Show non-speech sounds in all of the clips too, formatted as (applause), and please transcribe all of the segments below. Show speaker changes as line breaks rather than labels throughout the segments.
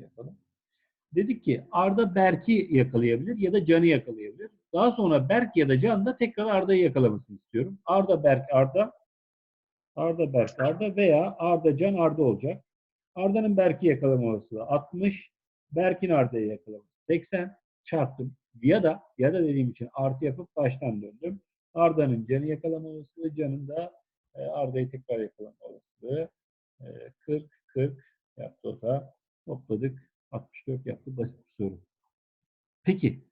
şey yapalım. Dedik ki Arda Berk'i yakalayabilir ya da Can'ı yakalayabilir. Daha sonra Berk ya da Can da tekrar Arda'yı yakalamasını istiyorum. Arda Berk Arda Arda Berk Arda veya Arda Can Arda olacak. Arda'nın Berk'i yakalama olasılığı 60. Berk'in Arda'yı yakalaması 80 çarptım. Ya da ya da dediğim için artı yapıp baştan döndüm. Arda'nın Can'ı yakalama Can'ın da e, Arda'yı tekrar yakalama olasılığı. E, 40 40 yaptı o da. Topladık. 64 yaptı. Basit bir soru. Peki.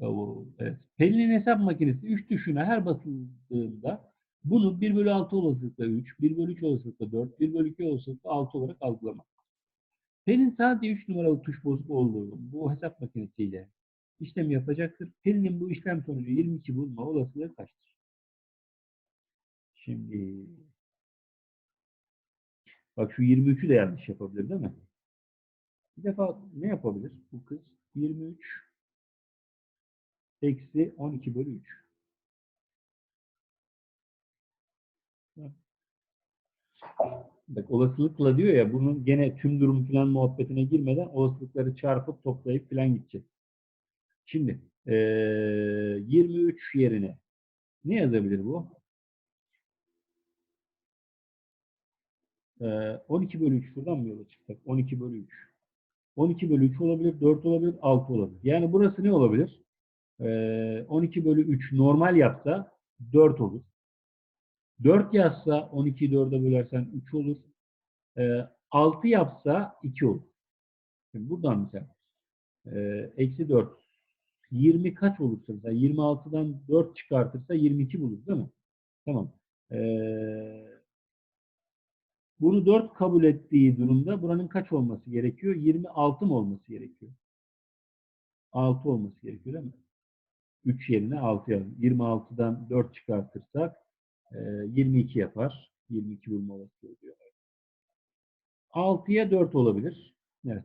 O, Evet. Pelin'in hesap makinesi 3 tuşuna her basıldığında bunu 1 bölü 6 olasılıkla 3, 1 bölü 3 olasılıkla 4, 1 bölü 2 olasılıkla 6 olarak algılamak. Pelin sadece 3 numaralı tuş bozuk olduğu bu hesap makinesiyle işlem yapacaktır. Pelin'in bu işlem sonucu 22 bulma olasılığı kaçtır? Şimdi bak şu 23'ü de yanlış yapabilir değil mi? Bir defa ne yapabilir bu kız? 23 eksi 12 bölü 3. Bak olasılıkla diyor ya bunun gene tüm durum falan muhabbetine girmeden olasılıkları çarpıp toplayıp falan gideceğiz. Şimdi eee 23 yerine ne yazabilir bu? Eee 12 bölü 3 buradan mı yola çıksak? 12 bölü 3. 12 bölü 3 olabilir, 4 olabilir, 6 olabilir. Yani burası ne olabilir? Eee 12 bölü 3 normal yapsa 4 olur. 4 yazsa 12'yi 4'e bölersen 3 olur. Ee, 6 yapsa 2 olur. Şimdi buradan mesela e, eksi 4 20 kaç olursa mesela 26'dan 4 çıkartırsa 22 bulur değil mi? Tamam. Ee, bunu 4 kabul ettiği durumda buranın kaç olması gerekiyor? 26 mı olması gerekiyor? 6 olması gerekiyor değil mi? 3 yerine 6 yazalım. 26'dan 4 çıkartırsak e, 22 yapar. 22 bulma olasılığı diyor. 6'ya 4 olabilir. Evet.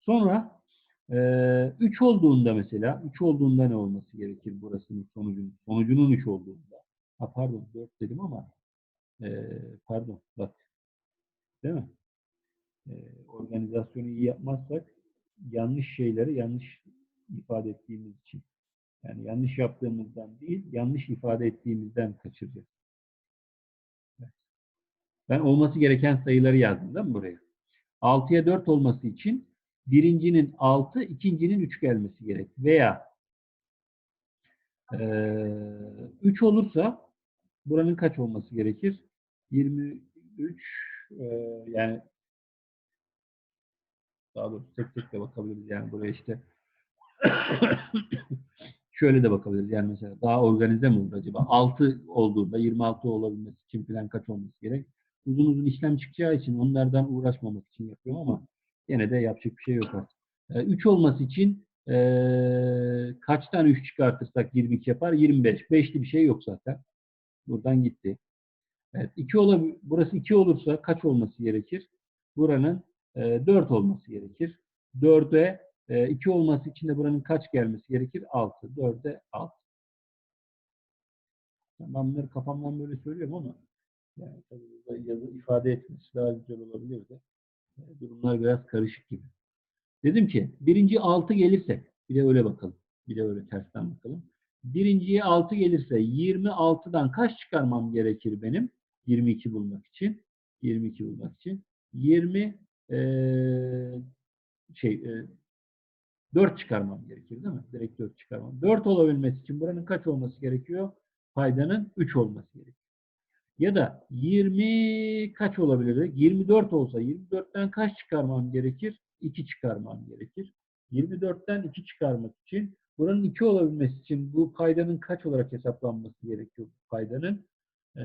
Sonra e, 3 olduğunda mesela 3 olduğunda ne olması gerekir burasının sonucunun? Sonucunun 3 olduğunda. Ha pardon 4 dedim ama e, pardon bak. Değil mi? E, organizasyonu iyi yapmazsak yanlış şeyleri yanlış ifade ettiğimiz için yani yanlış yaptığımızdan değil, yanlış ifade ettiğimizden kaçıracağız. Ben olması gereken sayıları yazdım değil mi buraya? 6'ya 4 olması için birincinin 6, ikincinin 3 gelmesi gerek. Veya e, 3 olursa buranın kaç olması gerekir? 23 e, yani daha doğrusu tek tek de bakabiliriz yani buraya işte (coughs) şöyle de bakabiliriz. Yani mesela daha organize mi olur acaba? 6 olduğunda 26 olabilmesi için falan kaç olması gerek? Uzun uzun işlem çıkacağı için onlardan uğraşmamak için yapıyorum ama yine de yapacak bir şey yok artık. 3 olması için e, kaç tane 3 çıkartırsak 22 yapar? 25. 5'li bir şey yok zaten. Buradan gitti. Evet, 2 olab burası 2 olursa kaç olması gerekir? Buranın e, 4 olması gerekir. 4'e 2 olması için de buranın kaç gelmesi gerekir? 6. 4'e 6. Ben bunları kafamdan böyle söylüyorum ama yani tabii yazı ifade etmesi daha güzel olabilirdi. Durumlar biraz karışık gibi. Dedim ki birinci 6 gelirse bir de öyle bakalım. Bir de öyle tersten bakalım. Birinciye 6 gelirse 26'dan kaç çıkarmam gerekir benim? 22 bulmak için. 22 bulmak için. 20 e, şey e, 4 çıkarmam gerekir değil mi? Direkt 4 çıkarmam. 4 olabilmesi için buranın kaç olması gerekiyor? Paydanın 3 olması gerekiyor. Ya da 20 kaç olabilir? 24 olsa 24'ten kaç çıkarmam gerekir? 2 çıkarmam gerekir. 24'ten 2 çıkarmak için buranın 2 olabilmesi için bu paydanın kaç olarak hesaplanması gerekiyor? Bu paydanın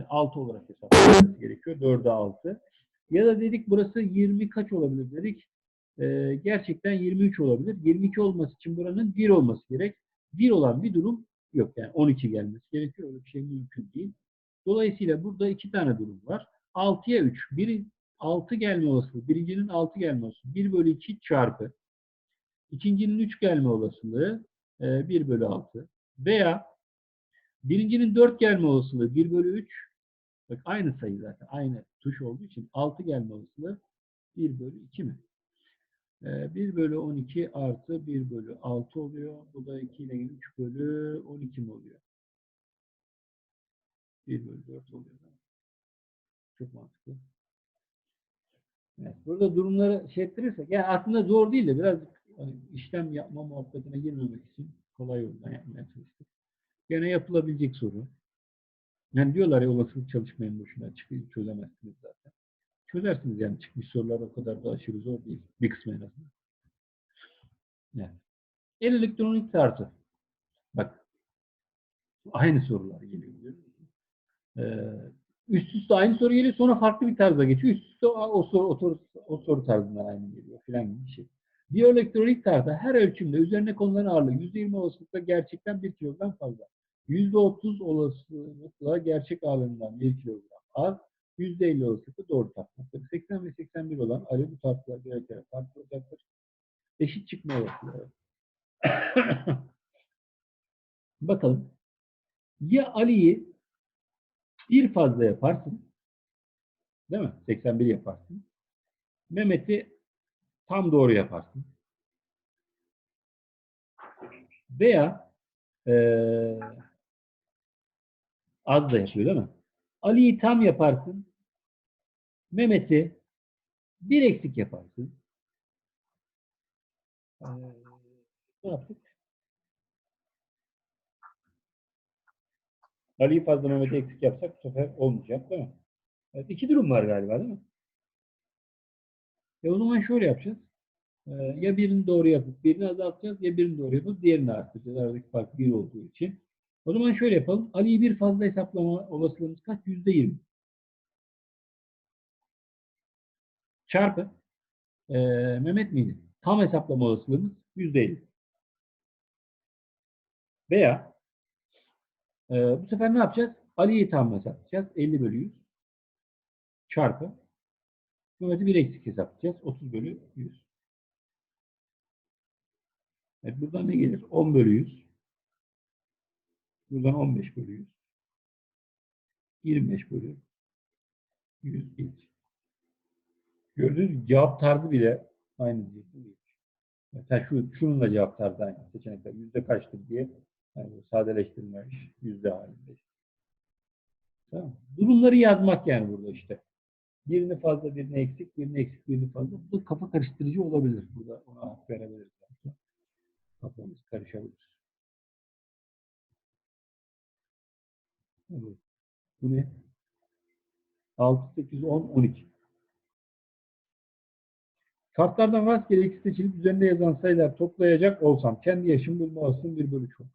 6 olarak hesaplanması gerekiyor. 4'e 6. Ya da dedik burası 20 kaç olabilir dedik. Ee, gerçekten 23 olabilir. 22 olması için buranın 1 olması gerek. 1 olan bir durum yok. Yani 12 gelmesi gerekiyor. Öyle bir şey mümkün değil. Dolayısıyla burada iki tane durum var. 6'ya 3. Biri 6 gelme olasılığı. Birincinin 6 gelme olasılığı. 1 bölü 2 çarpı. İkincinin 3 gelme olasılığı 1 bölü 6. Veya birincinin 4 gelme olasılığı 1 bölü 3. Bak aynı sayı zaten. Aynı tuş olduğu için 6 gelme olasılığı 1 bölü 2 mi? Ee, 1 bölü 12 artı 1 bölü 6 oluyor. Bu da 2 ile 3 bölü 12 mi oluyor? 1 bölü 4 oluyor. Çok mantıklı. Evet, burada durumları şey ettirirsek, yani aslında zor değil de biraz hani işlem yapma muhabbetine girmemek için kolay yoldan yapmaya çalıştık. Gene yapılabilecek soru. Yani diyorlar ya olasılık çalışmayın boşuna çıkıyor, çözemezsiniz zaten. Çözersiniz yani çıkmış sorular o kadar da aşırı zor değil. Bir kısmı en azından. Evet. El elektronik tartı. Bak. Aynı sorular geliyor. Ee, üst üste aynı soru geliyor sonra farklı bir tarzda geçiyor. Üst üste o, soru, o, soru, o soru tarzından aynı geliyor filan gibi bir şey. Biyoelektronik tarta her ölçümde üzerine konulan ağırlığı %20 olasılıkla gerçekten 1 kilogram fazla. %30 olasılıkla gerçek ağırlığından 1 kilogram az. %50 olasılıkla doğru tartmaktadır. 80 ve 81 olan Ali bu tartılar birer kere tartılacaktır. Eşit çıkma olasılığı. (coughs) Bakalım. Ya Ali'yi bir fazla yaparsın. Değil mi? 81 yaparsın. Mehmet'i tam doğru yaparsın. Veya eee az da yapıyor değil mi? Ali'yi tam yaparsın. Mehmet'i bir eksik yaparsın. Eee, ne yaptık? Ali'yi fazla Mehmet'i eksik yapsak bu sefer olmayacak değil mi? Evet, iki durum var galiba değil mi? E o zaman şöyle yapacağız. Ee, ya birini doğru yapıp birini azaltacağız ya birini doğru yapıp diğerini arttıracağız. Aradaki fark bir olduğu için. O zaman şöyle yapalım. Ali'yi bir fazla hesaplama olasılığımız kaç? Yüzde yirmi. Çarpı. Ee, Mehmet miydi? Tam hesaplama olasılığımız yüzde elli. Veya e, bu sefer ne yapacağız? Ali'yi tam hesaplayacağız. 50 bölü 100 çarpı Mehmet'i bir eksik hesaplayacağız. 30 bölü 100. Evet, buradan ne gelir? 10 bölü 100. Buradan 15 bölü 100. 25 bölü 100 gelir. Gördüğünüz gibi cevap tarzı bile aynı değil. Mesela şu, şunun da cevap tarzı aynı. Seçenekler yüzde kaçtır diye yani sadeleştirilmiş yüzde halinde. Tamam. Durumları yazmak yani burada işte. Birini fazla, birini eksik, birini eksik, birini fazla. Bu kafa karıştırıcı olabilir. Burada ona hak verebiliriz. Kafamız karışabilir. Bu ne? 6, 8, 10, 12. Kartlardan rastgele ikisi seçilip üzerinde yazan sayılar toplayacak olsam kendi yaşım bulma olasılığım bir bölü çok.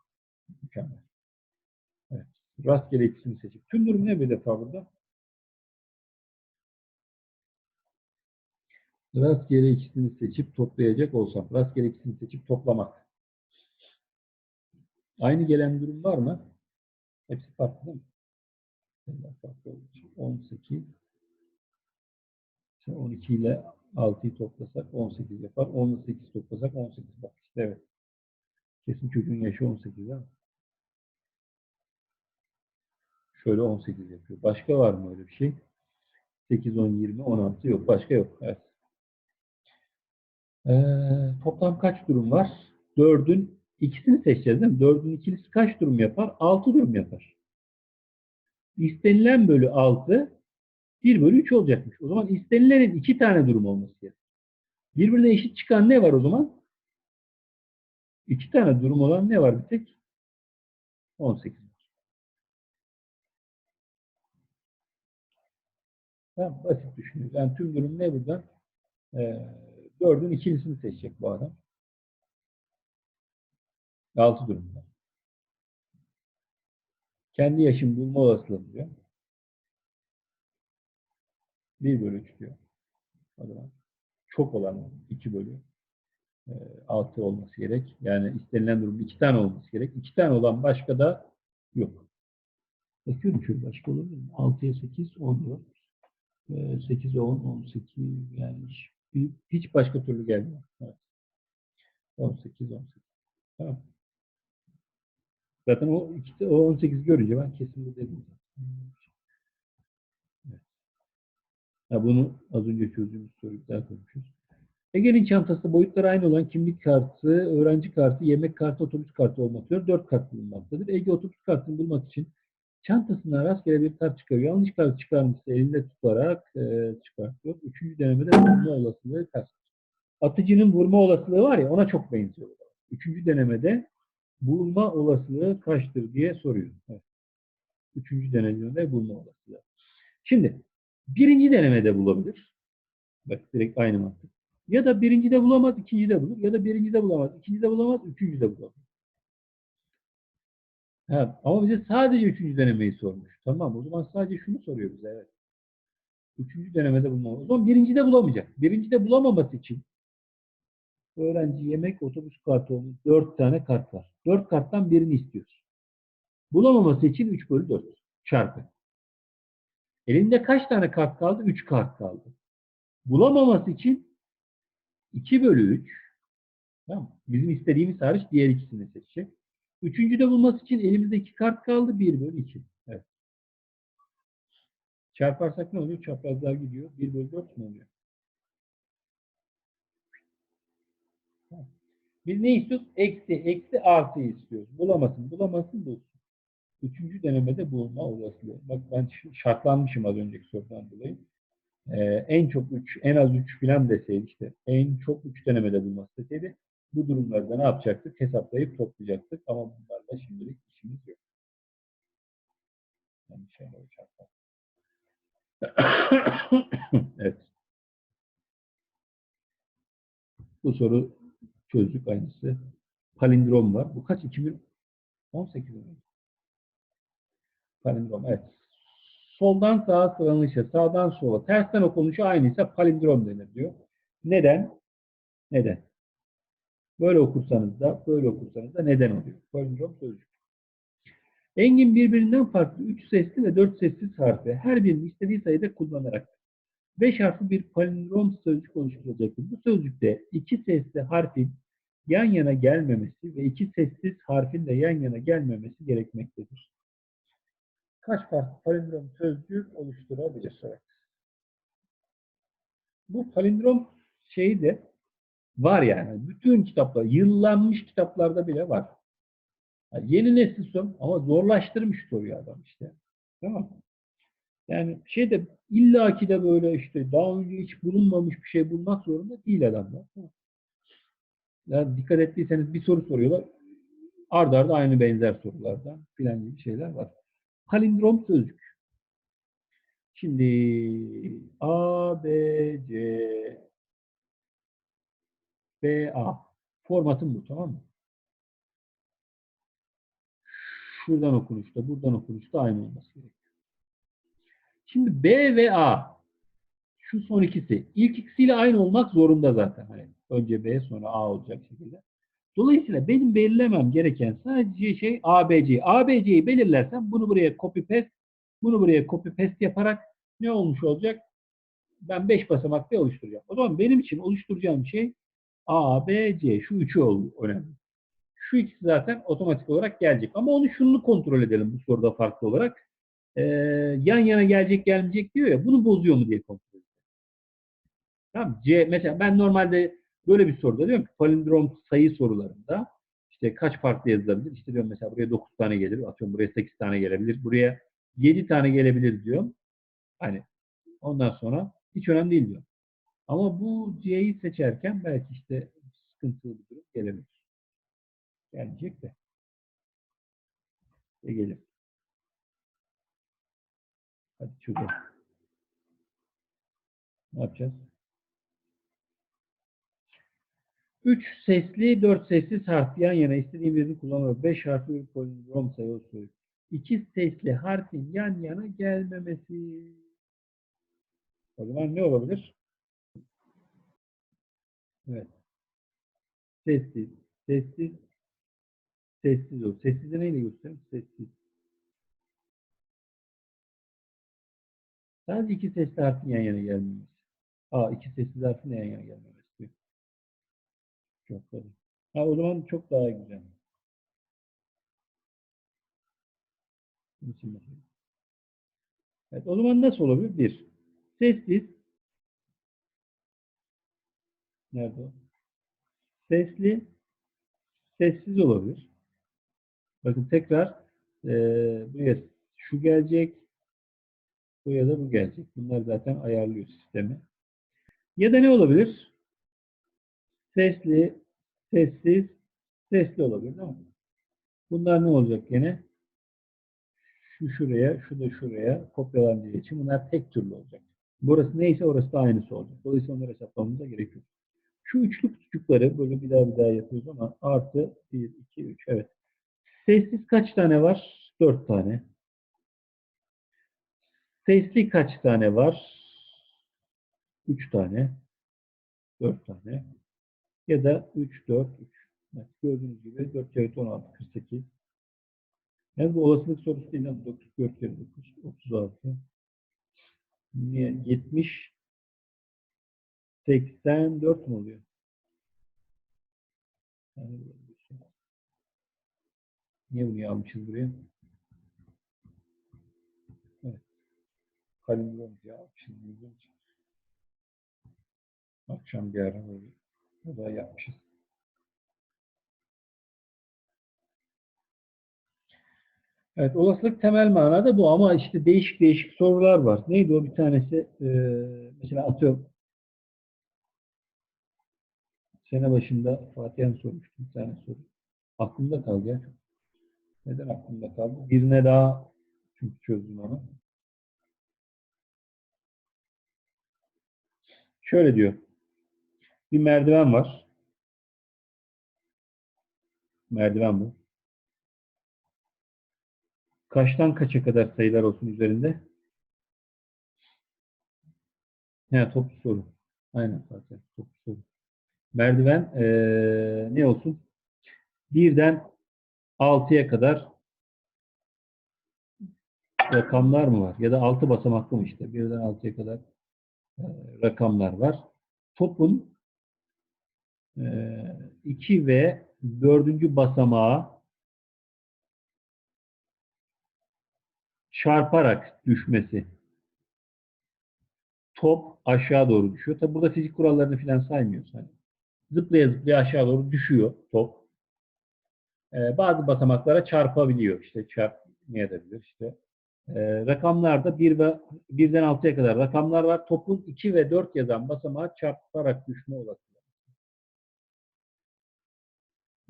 Mükemmel. Evet. Rastgele ikisini seçip. Tüm durum ne bir defa burada? Rastgele ikisini seçip toplayacak olsam. Rastgele ikisini seçip toplamak. Aynı gelen durum var mı? Hepsi farklı değil mi? Sayılar farklı olduğu için. 18 işte 12 ile 6'yı toplasak 18 yapar. 10 ile 8 toplasak 18 bak işte evet. Kesin çocuğun yaşı 18 değil mi? Şöyle 18 yapıyor. Başka var mı öyle bir şey? 8, 10, 20, 16 yok. Başka yok. Evet. Ee, toplam kaç durum var? 4'ün ikisini seçeceğiz değil mi? 4'ün ikilisi kaç durum yapar? 6 durum yapar. İstenilen bölü 6 1 bölü 3 olacakmış. O zaman istenilenin iki tane durum olması gerekiyor. Birbirine eşit çıkan ne var o zaman? İki tane durum olan ne var bir tek? 18. Tamam, basit düşünüyoruz. Yani tüm durum ne burada? Ee, 4'ün ikilisini seçecek bu adam. 6 durumda. Kendi yaşım bulma olasılığı diyor. 1 bölü 3 diyor. O zaman çok olan 2 bölü e, 6 olması gerek. Yani istenilen durum 2 tane olması gerek. 2 tane olan başka da yok. Bakıyorum şöyle başka olabilir mi? 6'ya 8, 14. 8'e 10, 18 yani hiç, hiç başka türlü gelmiyor. Evet. 18, 18. Tamam. Zaten o, iki, o 18 görünce ben kesin dedim. Evet. Ya bunu az önce çözdüğümüz soruyu daha konuşuyoruz. Ege'nin çantası boyutları aynı olan kimlik kartı, öğrenci kartı, yemek kartı, otobüs kartı olmak üzere dört kart bulunmaktadır. Ege otobüs kartını bulmak için çantasından rastgele bir kart çıkarıyor. Yanlış kart çıkarmışsa elinde tutarak e, çıkartıyor. Üçüncü denemede bulma olasılığı kaç? Atıcının vurma olasılığı var ya ona çok benziyor. Üçüncü denemede bulma olasılığı kaçtır diye soruyor. Evet. Üçüncü denemede bulma olasılığı. Şimdi birinci denemede bulabilir. Bak direkt aynı mantık. Ya da birincide bulamaz, ikincide bulur. Ya da birincide bulamaz, ikincide bulamaz, üçüncüde bulur. Ha, ama bize sadece üçüncü denemeyi sormuş. Tamam o zaman sadece şunu soruyor bize. Evet. Üçüncü denemede bulmamız. O zaman birincide bulamayacak. Birincide bulamaması için öğrenci yemek otobüs kartı olmuş. Dört tane kart var. Dört karttan birini istiyoruz. Bulamaması için 3 bölü 4 çarpı. Elinde kaç tane kart kaldı? 3 kart kaldı. Bulamaması için 2 bölü 3 tamam. Bizim istediğimiz hariç diğer ikisini seçecek. Üçüncüde bulması için elimizde 2 kart kaldı. 1 bölü 2. Evet. Çarparsak ne oluyor? Çaprazlar gidiyor. 1 bölü 4 mü oluyor? Tamam. Biz ne istiyoruz? Eksi, eksi, artı istiyoruz. Bulamasın, bulamasın, bulsun. Üçüncü denemede bulma olasılığı. Bak ben şartlanmışım az önceki sorudan dolayı. Ee, en çok 3, en az 3 falan deseydi işte en çok 3 denemede bulması deseydi bu durumlarda ne yapacaktık? Hesaplayıp toplayacaktık ama bunlarla şimdilik işimiz yok. Yani şöyle çarpalım. (coughs) evet. Bu soru çözdük aynısı. Palindrom var. Bu kaç? 2018 mi? Palindrom, evet. Soldan sağa sıralanışı, sağdan sola, tersten okunuşu aynıysa palindrom denir diyor. Neden? Neden? Böyle okursanız da, böyle okursanız da neden oluyor? Palindrom sözcük. Engin birbirinden farklı 3 sesli ve 4 sessiz harfi her birini istediği sayıda kullanarak 5 harfli bir palindrom sözcük oluşturacaktır. Bu sözcükte iki sesli harfin yan yana gelmemesi ve iki sessiz harfin de yan yana gelmemesi gerekmektedir. Kaç farklı palindrom sözcük oluşturabilir? Evet. Bu palindrom şeyi de var yani. Bütün kitaplar, yıllanmış kitaplarda bile var. Yani yeni nesil soru ama zorlaştırmış soruyu adam işte. Tamam mı? Yani şey de illaki de böyle işte daha önce hiç bulunmamış bir şey bulmak zorunda değil adamlar. Yani dikkat ettiyseniz bir soru soruyorlar. Arda arda aynı benzer sorulardan filan gibi şeyler var. Palindrom sözcük. Şimdi A, B, C, B, A. Formatım bu tamam mı? Şuradan okunuşta, buradan okunuşta aynı olması gerekiyor. Şimdi B ve A şu son ikisi. İlk ikisiyle aynı olmak zorunda zaten. Hani önce B sonra A olacak şekilde. Dolayısıyla benim belirlemem gereken sadece şey ABC. ABC'yi belirlersem bunu buraya copy paste, bunu buraya copy paste yaparak ne olmuş olacak? Ben 5 basamakta oluşturacağım. O zaman benim için oluşturacağım şey A, B, C. Şu üçü önemli. Şu ikisi zaten otomatik olarak gelecek. Ama onu şunu kontrol edelim bu soruda farklı olarak. Ee, yan yana gelecek gelmeyecek diyor ya. Bunu bozuyor mu diye kontrol edelim. Tamam C mesela ben normalde böyle bir soruda diyorum ki palindrom sayı sorularında işte kaç farklı yazılabilir? İşte diyorum mesela buraya 9 tane gelir. Atıyorum buraya 8 tane gelebilir. Buraya 7 tane gelebilir diyorum. Hani ondan sonra hiç önemli değil diyor. Ama bu C'yi seçerken belki işte sıkıntılı bir durum gelebilir. Gelecek de. E gelir. Hadi çözelim. Ne yapacağız? Üç sesli, dört sessiz harf yan yana istediğim birini kullanıyor. Beş harfli bir polindrom sayı olsun. İki sesli harfin yan yana gelmemesi. O zaman ne olabilir? Evet. Sessiz, sessiz, sessiz ol. Sessizi neyle göstereyim? Sessiz. Sadece iki sesli harfin yan yana gelmemesi. Aa, iki sessiz harfin yan yana gelmemesi. Çok tabii. Ha, o zaman çok daha güzel. Evet, o zaman nasıl olabilir? Bir, sessiz. Nerede? Sesli, sessiz olabilir. Bakın tekrar eee buraya şu gelecek, buraya da bu gelecek. Bunlar zaten ayarlıyor sistemi. Ya da ne olabilir? Sesli, sessiz, sesli olabilir değil mi? Bunlar ne olacak gene? Şu şuraya, şu da şuraya kopyalandığı için bunlar tek türlü olacak. Burası neyse orası da aynısı olacak. Dolayısıyla onları hesaplamamıza gerek yok. Şu üçlü küçükleri böyle bir daha bir daha yapıyoruz ama artı 1, 2, 3. Evet. Sessiz kaç tane var? 4 tane. Sesli kaç tane var? 3 tane. 4 tane. Ya da 3, 4, 3. Evet, gördüğünüz gibi 4 kere 16, 48. Yani bu olasılık sorusu değil. ama 9, 4 kere 9, 36. Niye? 70, 84 mu oluyor? Yani. Niye bunu almışız buraya? Evet. Kalimlerimizi almışız. Akşam bir ara böyle da yapmışız. Evet, olasılık temel manada bu ama işte değişik değişik sorular var. Neydi o bir tanesi? Ee, mesela atıyorum sene başında Fatih'e sormuştum bir tane soru. Aklımda kaldı ya. Neden aklımda kaldı? Birine daha çünkü çözdüm onu. Şöyle diyor. Bir merdiven var. Merdiven bu. Kaçtan kaça kadar sayılar olsun üzerinde? He, toplu soru. Aynen zaten toplu soru. Merdiven eee, ne olsun? Birden 6'ya kadar rakamlar mı var? Ya da 6 basamaklı mı işte? Birden 6'ya kadar eee, rakamlar var. Topun 2 ve 4. basamağı çarparak düşmesi. Top aşağı doğru düşüyor. Tabi burada fizik kurallarını falan saymıyoruz. Hani zıplaya zıplaya aşağı doğru düşüyor top. Ee, bazı basamaklara çarpabiliyor. İşte çarpmayabilir. İşte ee, rakamlarda 1 ve 1'den 6'ya kadar rakamlar var. Topun 2 ve 4 yazan basamağa çarparak düşme olasılığı.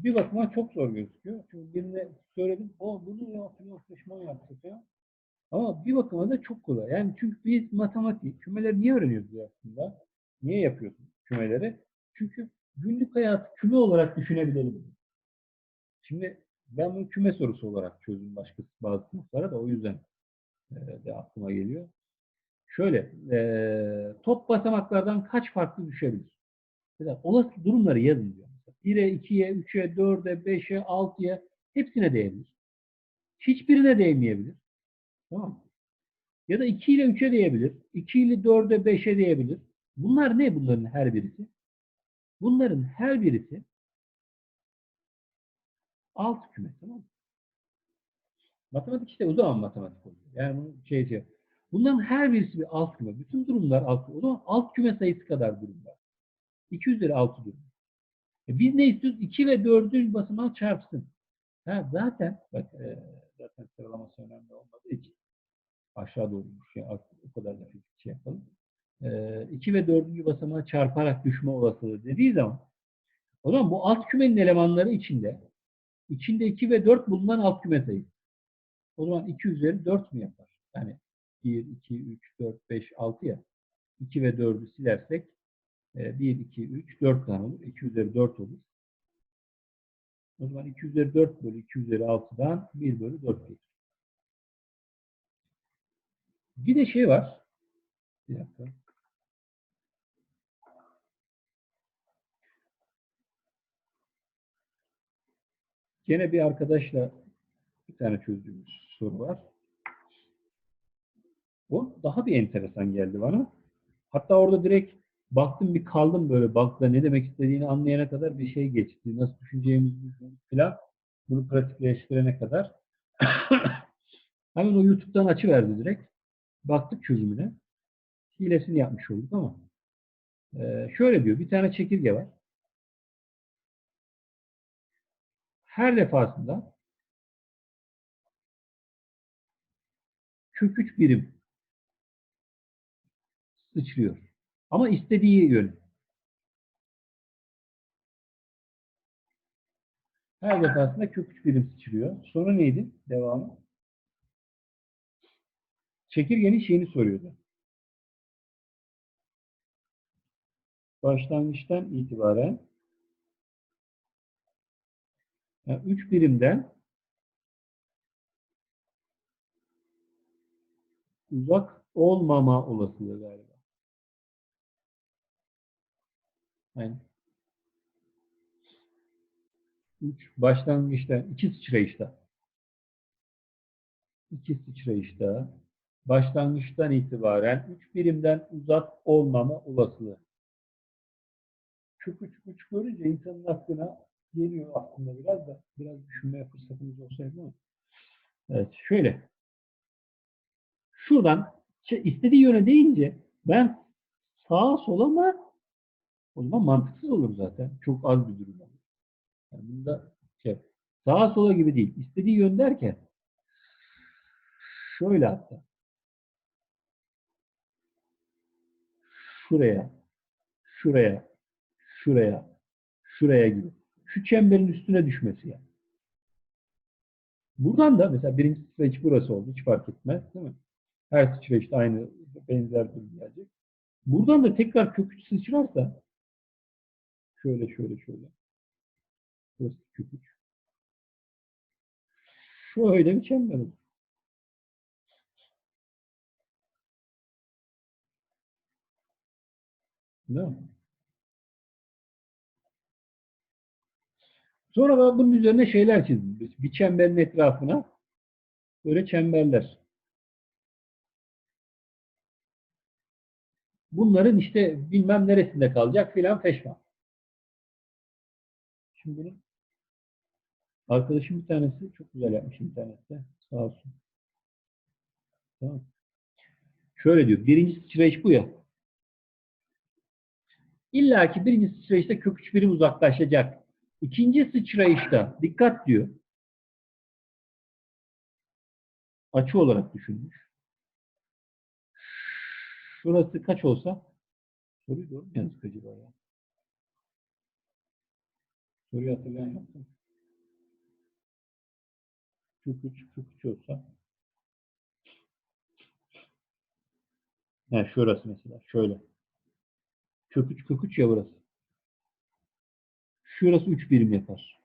Bir bakıma çok zor gözüküyor. Çünkü birine söyledim, o bunu ya pişman yaptık ya. Ama bir bakıma da çok kolay. Yani çünkü biz matematik, kümeleri niye öğreniyoruz aslında? Niye yapıyorsun kümeleri? Çünkü günlük hayatı küme olarak düşünebilelim. Şimdi ben bunu küme sorusu olarak çözdüm başka bazı sınıflara da o yüzden e, de aklıma geliyor. Şöyle, e, top basamaklardan kaç farklı düşebilir? Mesela olası durumları yazın diyor. 1'e, 2'ye, 3'e, 4'e, 5'e, 6'ya hepsine değebilir. Hiçbirine değmeyebilir. Tamam mı? Ya da 2 ile 3'e değebilir. 2 ile 4'e, 5'e değebilir. Bunlar ne bunların her birisi? Bunların her birisi alt küme. Tamam mı? Matematik işte o zaman matematik oluyor. Yani bunu şey şey. Bunların her birisi bir alt küme. Bütün durumlar alt küme. O zaman alt küme sayısı kadar durum var. 2 üzeri 6 durum. E biz ne istiyoruz? 2 ve 4'ün basamağı çarpsın. Ha, zaten bak e, zaten sıralaması önemli olmadığı için aşağı doğru bir şey o kadar da fizik şey yapalım. E, 2 ve 4. basamağı çarparak düşme olasılığı dediği zaman o zaman bu alt kümenin elemanları içinde içinde 2 ve 4 bulunan alt küme sayısı. O zaman 2 üzeri 4 mü yapar? Yani 1, 2, 3, 4, 5, 6 ya. 2 ve 4'ü silersek 1, 2, 3, 4 tane olur. 2 üzeri 4 olur. O zaman 2 üzeri 4 bölü 2 üzeri 6'dan 1 bölü 4 gelir. Bir de şey var. Bir dakika. Gene bir arkadaşla bir tane çözdüğümüz soru var. O daha bir enteresan geldi bana. Hatta orada direkt baktım bir kaldım böyle bakla ne demek istediğini anlayana kadar bir şey geçti. Nasıl düşüneceğimizi falan bunu pratikleştirene kadar. (coughs) Hemen o YouTube'dan açıverdi direkt. Baktık çözümüne. Hilesini yapmış olduk ama Ee, şöyle diyor. Bir tane çekirge var. Her defasında kök 3 birim sıçrıyor. Ama istediği yön. Her defasında kök 3 birim sıçrıyor. Sonra neydi? Devamı. Çekirgenin şeyini soruyordu. Başlangıçtan itibaren yani 3 birimden uzak olmama olasılığı galiba. Yani 3 başlangıçta 2 sıçrayışta 2 sıçrayışta başlangıçtan itibaren 3 birimden uzak olmama olasılığı. Çok üç buçuk görünce insanın aklına geliyor aslında biraz da biraz düşünmeye fırsatımız olsaydı ama. Evet şöyle. Şuradan şey, istediği yöne deyince ben sağa sola mı o zaman mantıksız olur zaten. Çok az bir durum olur. Yani bunda şey, sağa sola gibi değil. İstediği yön derken şöyle hatta şuraya şuraya şuraya şuraya gibi. Şu çemberin üstüne düşmesi yani. Buradan da mesela birinci sıçrayış burası oldu. Hiç fark etmez. Değil mi? Her sıçrayışta aynı benzer durum gelecek. Buradan da tekrar kök sıçrarsa şöyle şöyle şöyle. Burası kök üç. Şöyle bir çember olur. Değil mi? Sonra ben bunun üzerine şeyler çizdim. Bir çemberin etrafına böyle çemberler. Bunların işte bilmem neresinde kalacak filan feşman. Şimdi bunun arkadaşım bir tanesi çok güzel yapmış internette. Sağ olsun. Tamam. Şöyle diyor. Birinci sıçrayış bu ya. İlla ki birinci sıçrayışta kök üç birim uzaklaşacak. İkinci sıçrayışta dikkat diyor. Açı olarak düşünmüş. Şurası kaç olsa soruyu doğru mu yazdık acaba ya? Soruyu hatırlayan. Kök üç, kök üç olsa yani şurası mesela şöyle. Kök üç, kök üç ya burası. Şurası 3 birim yapar.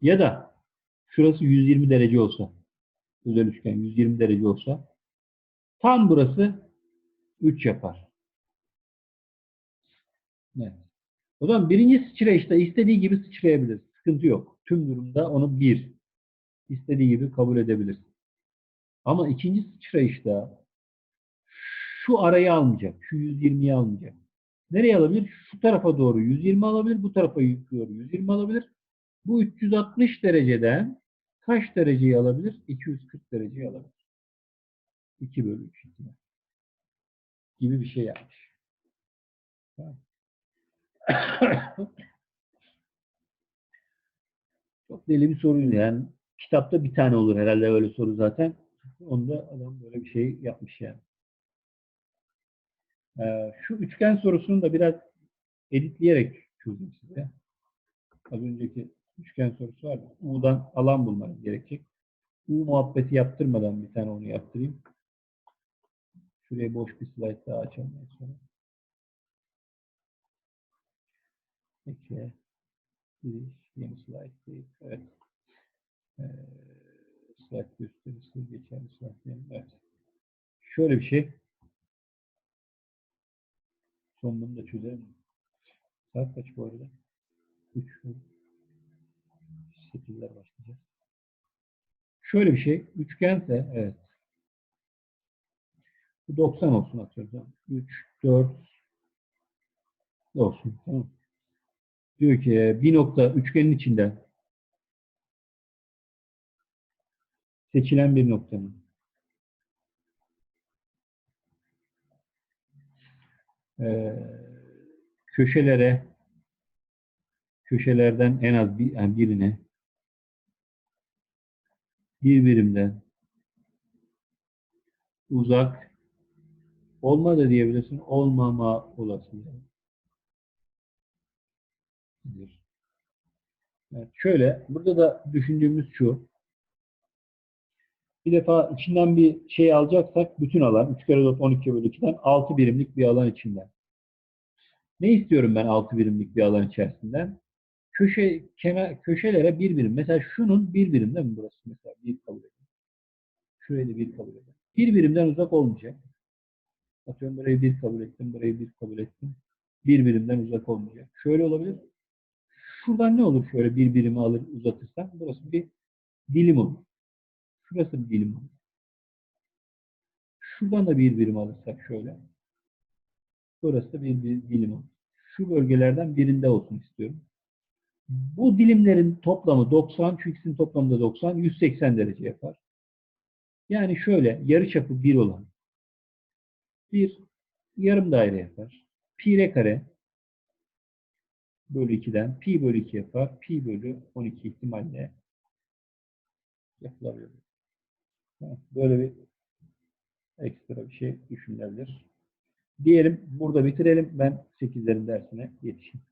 Ya da şurası 120 derece olsa özel üçgen 120 derece olsa tam burası 3 yapar. Evet. O zaman birinci sıçrayışta istediği gibi sıçrayabilir. Sıkıntı yok. Tüm durumda onu bir istediği gibi kabul edebilir. Ama ikinci sıçrayışta şu arayı almayacak. Şu 120'yi almayacak. Nereye alabilir? Şu tarafa doğru 120 alabilir. Bu tarafa doğru 120 alabilir. Bu 360 dereceden kaç dereceyi alabilir? 240 dereceyi alabilir. 2 bölü 3 ihtimal. Gibi bir şey yapmış. (coughs) Çok deli bir soruydu yani. Kitapta bir tane olur herhalde öyle soru zaten. Onda adam böyle bir şey yapmış yani. Ee, şu üçgen sorusunu da biraz editleyerek çözeyim size. Az önceki üçgen sorusu var. U'dan alan bulmanız gerekecek. U muhabbeti yaptırmadan bir tane onu yaptırayım. Şuraya boş bir slide daha açalım. Sonra. Peki. Yeni slide değil. Evet. Ee, slide gösterisi, geçerli slide diyelim. Evet. Şöyle bir şey. Son bunu da çözelim. Saat kaç bu arada? 3. 8'ler başlayacağız. Şöyle bir şey. Üçgense evet. Bu 90 olsun atıyorum. 3, 4 olsun. Tamam. Diyor ki bir nokta üçgenin içinde seçilen bir noktanın Ee, köşelere köşelerden en az bir, yani birine bir birimden uzak olma da diyebilirsin. Olmama olasılığı. Evet, şöyle, burada da düşündüğümüz şu. Bir defa içinden bir şey alacaksak bütün alan 3 kere 4 12 bölü 2'den 6 birimlik bir alan içinden. Ne istiyorum ben 6 birimlik bir alan içerisinden? Köşe kenar köşelere bir birim. Mesela şunun bir birim değil mi burası mesela? Bir kabul edelim. Şurayı da bir kabul edelim. Bir birimden uzak olmayacak. Atıyorum burayı bir kabul ettim, burayı bir kabul ettim. Bir birimden uzak olmayacak. Şöyle olabilir. Şuradan ne olur şöyle bir birimi alır uzatırsam? Burası bir dilim olur. Şurası bir dilim olur. Şuradan da bir birim alırsak şöyle. Burası da bir dilim olur. Şu bölgelerden birinde olsun istiyorum. Bu dilimlerin toplamı 90, şu ikisinin toplamı da 90, 180 derece yapar. Yani şöyle yarıçapı 1 olan bir yarım daire yapar. Pi r kare bölü 2'den pi bölü 2 yapar. Pi bölü 12 ihtimalle yapılabilir. Böyle bir ekstra bir şey düşünülebilir. Diyelim burada bitirelim. Ben 8'lerin dersine yetişeyim.